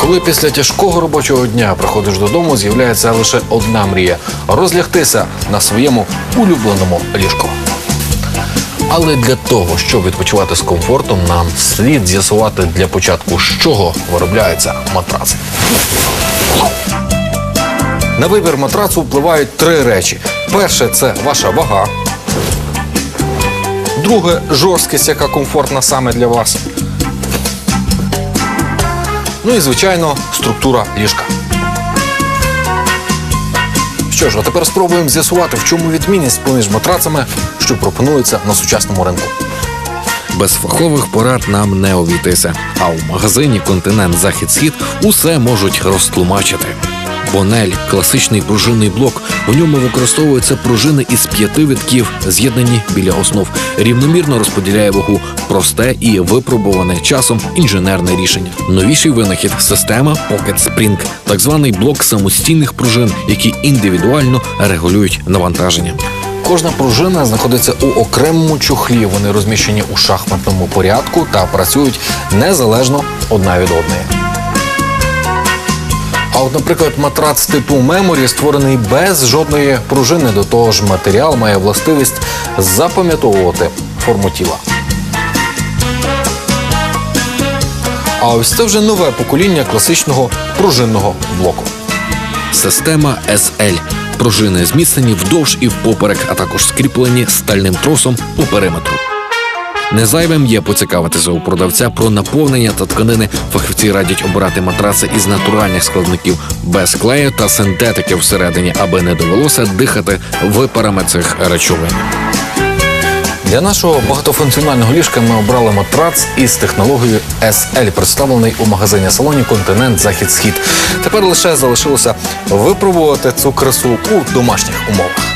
Коли після тяжкого робочого дня приходиш додому, з'являється лише одна мрія розлягтися на своєму улюбленому ліжку. Але для того, щоб відпочивати з комфортом, нам слід з'ясувати для початку, з чого виробляються матраци. На вибір матрацу впливають три речі: перше це ваша вага. Друге жорсткість, яка комфортна саме для вас. Ну і звичайно, структура ліжка. Що ж, а тепер спробуємо з'ясувати, в чому відмінність поміж матрацами, що пропонуються на сучасному ринку. Без фахових порад нам не обійтися. А у магазині Континент Захід Схід усе можуть розтлумачити. Бонель класичний пружинний блок. У ньому використовуються пружини із п'яти витків, з'єднані біля основ. Рівномірно розподіляє вагу. Просте і випробуване часом інженерне рішення. Новіший винахід система Pocket Spring, так званий блок самостійних пружин, які індивідуально регулюють навантаження. Кожна пружина знаходиться у окремому чохлі. Вони розміщені у шахматному порядку та працюють незалежно одна від одної. А от, наприклад, матрац типу Memory створений без жодної пружини. До того ж, матеріал має властивість запам'ятовувати форму тіла. А ось це вже нове покоління класичного пружинного блоку. Система SL. Пружини зміцнені вдовж і впоперек, а також скріплені стальним тросом по периметру. Незайвим є поцікавитися у продавця про наповнення та тканини. Фахівці радять обирати матраци із натуральних складників без клею та синтетики всередині, аби не довелося дихати випарами цих речовин. Для нашого багатофункціонального ліжка ми обрали матрац із технологією SL, представлений у магазині салоні Континент Захід Схід. Тепер лише залишилося випробувати цю красу у домашніх умовах.